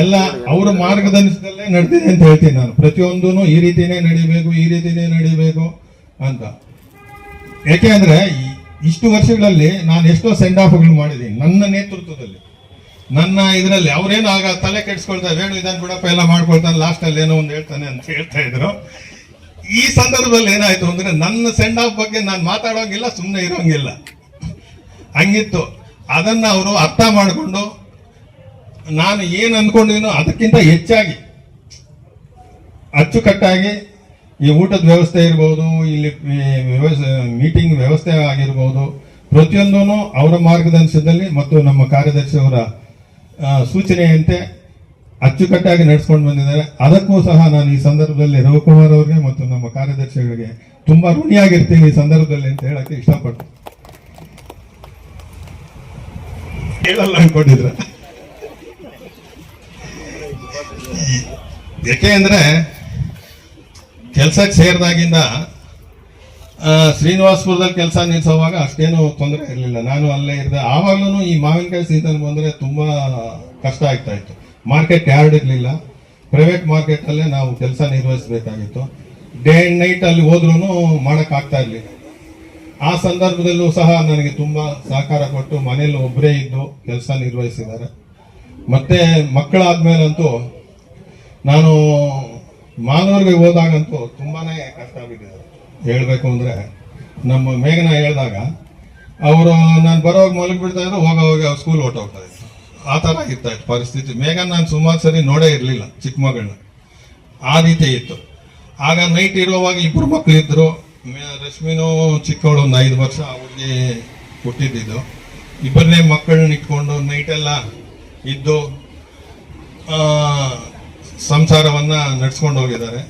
ಎಲ್ಲ ಅವರ ಮಾರ್ಗದರ್ಶನದಲ್ಲೇ ನಡೆದಿದೆ ಅಂತ ಹೇಳ್ತೀನಿ ನಾನು. ಪ್ರತಿಯೊಂದೂ ಈ ರೀತಿನೇ ನಡಿಬೇಕು ಈ ರೀತಿನೇ ನಡಿಬೇಕು ಅಂತ. ಯಾಕೆ ಅಂದ್ರೆ ಇಷ್ಟು ವರ್ಷಗಳಲ್ಲಿ ನಾನು ಎಷ್ಟೋ ಸೆಂಡ್ ಆಫ್ಗಳು ಮಾಡಿದ್ದೀನಿ. ನನ್ನ ನೇತೃತ್ವದಲ್ಲಿ. ನನ್ನ ಇದರಲ್ಲಿ ಅವ್ರೇನು ಆಗ ತಲೆ ಕೆಡಿಸ್ಕೊಳ್ತಾರೆ ವೇಣು ಇದನ್ನ ಬಿಡಪ್ಪ, ಎಲ್ಲ ಮಾಡ್ಕೊಳ್ತಾನೆ ಲಾಸ್ಟ್ ಅಲ್ಲಿ ಏನೋ ಒಂದು ಹೇಳ್ತಾನೆ ಅಂತ ಹೇಳ್ತಾ ಇದ್ರು. ಈ ಸಂದರ್ಭದಲ್ಲಿ ಏನಾಯ್ತು ಅಂದ್ರೆ ನನ್ನ ಸೆಂಡ್ ಆಫ್ ಬಗ್ಗೆ ನಾನು ಮಾತಾಡೋಂಗಿಲ್ಲ ಸುಮ್ಮನೆ ಇರೋಂಗಿಲ್ಲ. ಹಂಗಿತ್ತು. ಅದನ್ನ ಅವರು ಅರ್ಥ ಮಾಡಿಕೊಂಡು ನಾನು ಏನು ಅಂದ್ಕೊಂಡಿದ್ದೀನೋ ಅದಕ್ಕಿಂತ ಹೆಚ್ಚಾಗಿ, ಅಚ್ಚುಕಟ್ಟಾಗಿ ಈ ಊಟದ ವ್ಯವಸ್ಥೆ ಇರ್ಬೋದು, ಇಲ್ಲಿ ಮೀಟಿಂಗ್ ವ್ಯವಸ್ಥೆ ಆಗಿರ್ಬೋದು ಪ್ರತಿಯೊಂದೂ ಅವರ ಮಾರ್ಗದರ್ಶನದಲ್ಲಿ ಮತ್ತು ನಮ್ಮ ಕಾರ್ಯದರ್ಶಿಯವರ ಸೂಚನೆಯಂತೆ ಅಚ್ಚುಕಟ್ಟಾಗಿ ನಡೆಸ್ಕೊಂಡು ಬಂದಿದ್ದಾರೆ. ಅದಕ್ಕೂ ಸಹ ನಾನು ಈ ಸಂದರ್ಭದಲ್ಲಿ ರವಿಕುಮಾರ್ ಅವರಿಗೆ ಮತ್ತು ನಮ್ಮ ಕಾರ್ಯದರ್ಶಿಗಳಿಗೆ ತುಂಬಾ ಋಣಿಯಾಗಿರ್ತೀನಿ ಈ ಸಂದರ್ಭದಲ್ಲಿ ಅಂತ ಹೇಳಕ್ಕೆ ಇಷ್ಟಪಡ್ತೀನಿ. ಹೇಳಲ್ಲ ಅನ್ಕೊಂಡಿದ್ರ ಯಾಕೆ ಅಂದ್ರೆ ಕೆಲ್ಸಕ್ಕೆ ಸೇರಿದಾಗಿಂದ ಶ್ರೀನಿವಾಸಪುರದಲ್ಲಿ ಕೆಲಸ ನಿಲ್ಲಿಸೋವಾಗ ಅಷ್ಟೇನು ತೊಂದರೆ ಇರಲಿಲ್ಲ. ನಾನು ಅಲ್ಲೇ ಇದ್ದೆ ಆವಾಗಲೂ ಈ ಮಾವಿನಕಾಯಿ ಸೀಸನ್ ಬಂದರೆ ತುಂಬ ಕಷ್ಟ ಆಗ್ತಾ ಇತ್ತು. ಮಾರ್ಕೆಟ್ ಯಾರ್ಡ್ ಇರಲಿಲ್ಲ. ಪ್ರೈವೇಟ್ ಮಾರ್ಕೆಟಲ್ಲೇ ನಾವು ಕೆಲಸ ನಿರ್ವಹಿಸಬೇಕಾಗಿತ್ತು. ಡೇ ಆ್ಯಂಡ್ ನೈಟ್ ಅಲ್ಲಿ ಹೋದ್ರೂ ಮಾಡೋಕ್ಕಾಗ್ತಾ ಇರಲಿಲ್ಲ. ಆ ಸಂದರ್ಭದಲ್ಲೂ ಸಹ ನನಗೆ ತುಂಬ ಸಹಕಾರ ಕೊಟ್ಟು ಮನೆಯಲ್ಲಿ ಒಬ್ಬರೇ ಇದ್ದು ಕೆಲಸ ನಿರ್ವಹಿಸಿದ್ದಾರೆ. ಮತ್ತು ಮಕ್ಕಳಾದ್ಮೇಲಂತೂ ನಾನು ಮಾನವರಿಗೆ ಹೋದಾಗಂತೂ ತುಂಬಾ ಕಷ್ಟ ಆಗಿದೆ ಹೇಳ್ಬೇಕು ಅಂದರೆ, ನಮ್ಮ ಮೇಘನ ಹೇಳಿದಾಗ, ಅವರು ನಾನು ಬರೋವಾಗ ಮಲಗಿಬಿಡ್ತಾ ಇದ್ರು, ಹೋಗಿ ಅವ್ರು ಸ್ಕೂಲ್ ಹೊಟ್ಟೋಗ್ತಾ ಇದ್ರು. ಆ ಥರ ಇತ್ತು ಪರಿಸ್ಥಿತಿ. ಮೇಘನ್ ನಾನು ಸುಮಾರು ಸರಿ ನೋಡೇ ಇರಲಿಲ್ಲ ಚಿಕ್ಕ ಮಗಳನ್ನ ಆ ರೀತಿ ಇತ್ತು. ಆಗ ನೈಟ್ ಇರುವಾಗ ಇಬ್ಬರು ಮಕ್ಕಳು ಇದ್ದರು ರಶ್ಮಿನೂ ಚಿಕ್ಕವಳು ಒಂದು ಐದು ವರ್ಷ ಅವ್ರಿಗೆ ಹುಟ್ಟಿದ್ದು ಇಬ್ಬರನ್ನೇ ಮಕ್ಕಳನ್ನ ಇಟ್ಕೊಂಡು ನೈಟೆಲ್ಲ ಇದ್ದು ಸಂಸಾರವನ್ನು ನಡ್ಸ್ಕೊಂಡು ಹೋಗಿದ್ದಾರೆ.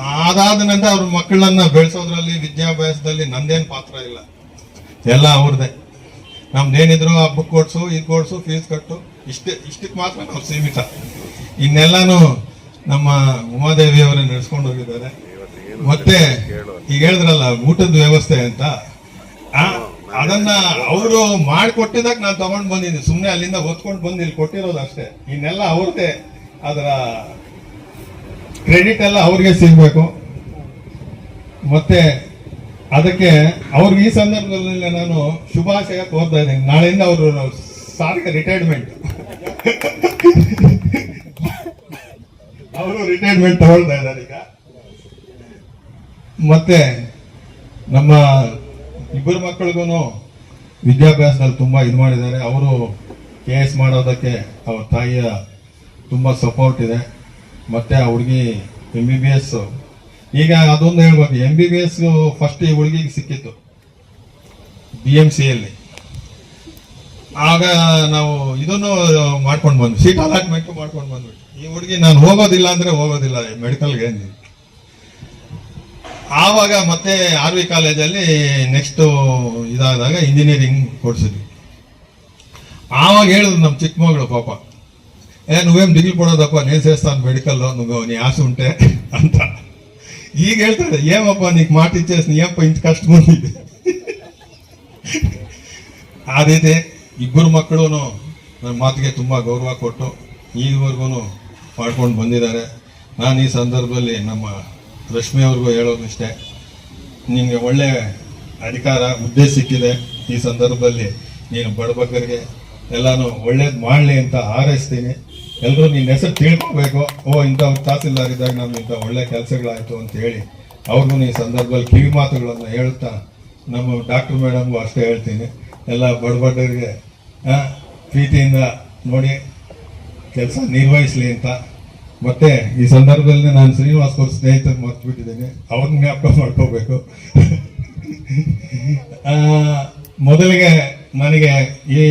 ಅದಾದ ನಂತರ ಅವ್ರ ಮಕ್ಕಳನ್ನ ಬೆಳೆಸೋದ್ರಲ್ಲಿ ವಿದ್ಯಾಭ್ಯಾಸದಲ್ಲಿ ನಂದೇನ್ ಪಾತ್ರ ಇಲ್ಲ. ಎಲ್ಲ ಅವ್ರದ್ದೇ ನಮ್ದೇನಿದ್ರು ಬುಕ್ ಕೊಡ್ಸು ಇದು ಕೊಡ್ಸು ಫೀಸ್ ಕಟ್ಟು ಇಷ್ಟೇ ಇಷ್ಟಕ್ಕೆ ಮಾತ್ರ ನಾವು ಸೀಮಿತ. ಇನ್ನೆಲ್ಲಾನು ನಮ್ಮ ಉಮಾದೇವಿ ಅವರೇ ನಡೆಸ್ಕೊಂಡು ಹೋಗಿದ್ದಾರೆ. ಮತ್ತೆ ಈಗ ಹೇಳಿದ್ರಲ್ಲ ಊಟದ ವ್ಯವಸ್ಥೆ ಅಂತ. ಆ, ಅದನ್ನ ಅವರು ಮಾಡಿಕೊಟ್ಟಿದಾಗ ನಾನು ತಗೊಂಡ್ ಬಂದಿದ್ದೀನಿ. ಸುಮ್ಮನೆ ಅಲ್ಲಿಂದ ಹೊತ್ಕೊಂಡು ಬಂದು ಇಲ್ಲಿ ಕೊಟ್ಟಿರೋದು ಅಷ್ಟೇ. ಇನ್ನೆಲ್ಲ ಅವ್ರದ್ದೇ ಅದರ ಕ್ರೆಡಿಟ್ ಎಲ್ಲ ಅವ್ರಿಗೆ ಸಿಗಬೇಕು. ಮತ್ತೆ ಅದಕ್ಕೆ ಅವ್ರಿಗೆ ಈ ಸಂದರ್ಭದಲ್ಲಿ ನಾನು ಶುಭಾಶಯ ಕೋರ್ತಾ ಇದ್ದೀನಿ. ನಾಳೆಯಿಂದ ಅವರು ಸಾರಿಗೆ ರಿಟೈರ್ಮೆಂಟ್ ಅವರು ರಿಟೈರ್ಮೆಂಟ್ ತಗೊಳ್ತಾ ಇದ್ದಾರೆ ಈಗ. ಮತ್ತೆ ನಮ್ಮ ಇಬ್ಬರು ಮಕ್ಕಳಿಗೂ ವಿದ್ಯಾಭ್ಯಾಸದಲ್ಲಿ ತುಂಬಾ ಇದು ಮಾಡಿದ್ದಾರೆ. ಅವರು ಕೆ ಎಸ್ ಮಾಡೋದಕ್ಕೆ ಅವ್ರ ತಾಯಿಯ ತುಂಬಾ ಸಪೋರ್ಟ್ ಇದೆ. ಮತ್ತೆ ಆ ಹುಡುಗಿ ಎಂ ಬಿ ಬಿ ಎಸ್ ಈಗ ಅದೊಂದು ಹೇಳ್ಬೇಕು M B B S first ಈ ಹುಡುಗಿಗೆ ಸಿಕ್ಕಿತ್ತು ಬಿ ಎಂ ಸಿಯಲ್ಲಿ ಆಗ ನಾವು ಇದನ್ನು ಮಾಡ್ಕೊಂಡು ಬಂದ್ವಿ, ಸೀಟ್ ಅಲಾಟ್ಮೆಂಟ್ ಮಾಡ್ಕೊಂಡು ಬಂದ್ವಿ. ಈ ಹುಡುಗಿ ನಾನು ಹೋಗೋದಿಲ್ಲ ಅಂದ್ರೆ ಹೋಗೋದಿಲ್ಲ ಮೆಡಿಕಲ್ಗೆ ಆವಾಗ ಮತ್ತೆ ಆರ್ ವಿ ಕಾಲೇಜಲ್ಲಿ ನೆಕ್ಸ್ಟ್ ಇದಾದಾಗ ಇಂಜಿನಿಯರಿಂಗ್ ಕೊಡ್ಸಿದ್ವಿ ಆವಾಗ ಹೇಳಿದ್ರು ನಮ್ಮ ಚಿಕ್ಕಮಗಳು ಪಾಪ ಏ నువ్వేం దిగులు ಕೊಡೋದಪ್ಪ? నేను ಸೇರಿಸ್ತಾನ మెడికల్లో నువ్వు ನೀ ಆಸೆ ಉಂಟೆ ಅಂತ. ಈಗ ಹೇಳ್ತಾರೆ ಏಮಪ್ಪ నీకు ಮಾತು ಇಚ್ಛೇಸ್ನಿ ಏನಪ್ಪ ಇಂಥ ಕಷ್ಟ ಬಂದಿದೆ. ಆ ರೀತಿ ಇಬ್ಬರು ಮಕ್ಕಳು ನನ್ನ ಮಾತಿಗೆ ತುಂಬ ಗೌರವ ಕೊಟ್ಟು ಈವರೆಗೂ ಮಾಡ್ಕೊಂಡು ಬಂದಿದ್ದಾರೆ. ನಾನು ಈ ಸಂದರ್ಭದಲ್ಲಿ ನಮ್ಮ ರಶ್ಮಿ ಅವ್ರಿಗೂ ಹೇಳೋದು ಇಷ್ಟೇ. ನಿಮಗೆ ಒಳ್ಳೆ ಅಧಿಕಾರ, ಹುದ್ದೆ ಸಿಕ್ಕಿದೆ ಈ ಸಂದರ್ಭದಲ್ಲಿ. ನೀನು ಬಡಬಗ್ಗರಿಗೆ ಎಲ್ಲನೂ ಒಳ್ಳೇದು ಮಾಡಲಿ ಅಂತ ಹಾರೈಸ್ತೀನಿ. ಎಲ್ಲರೂ ನಿನ್ನ ಹೆಸರು ತಿಳ್ಕೊಬೇಕು. ಓ, ಇಂಥ ತಹಸೀಲ್ದಾರ್ ಇದ್ದಾಗ ನಮ್ಗೆ ಇಂಥ ಒಳ್ಳೆ ಕೆಲಸಗಳಾಯಿತು ಅಂತ ಹೇಳಿ ಅವ್ರಿಗೂ ಈ ಸಂದರ್ಭದಲ್ಲಿ ಕಿವಿ ಮಾತುಗಳನ್ನು ಹೇಳ್ತಾ ನಮ್ಮ ಡಾಕ್ಟರ್ ಮೇಡಮ್ಗೂ ಅಷ್ಟೇ ಹೇಳ್ತೀನಿ. ಎಲ್ಲ ಬಡಬಡ್ಡರಿಗೆ ಪ್ರೀತಿಯಿಂದ ನೋಡಿ ಕೆಲಸ ನಿರ್ವಹಿಸಲಿ ಅಂತ. ಮತ್ತೆ ಈ ಸಂದರ್ಭದಲ್ಲಿ ನಾನು ಶ್ರೀನಿವಾಸ್ ಅವ್ರ ಸ್ನೇಹಿತರು ಮರ್ತು ಬಿಟ್ಟಿದ್ದೀನಿ ಅವ್ರನ್ನ ಜ್ಞಾಪಕ ಮಾಡ್ಕೋಬೇಕು. ಮೊದಲಿಗೆ ನನಗೆ ಈ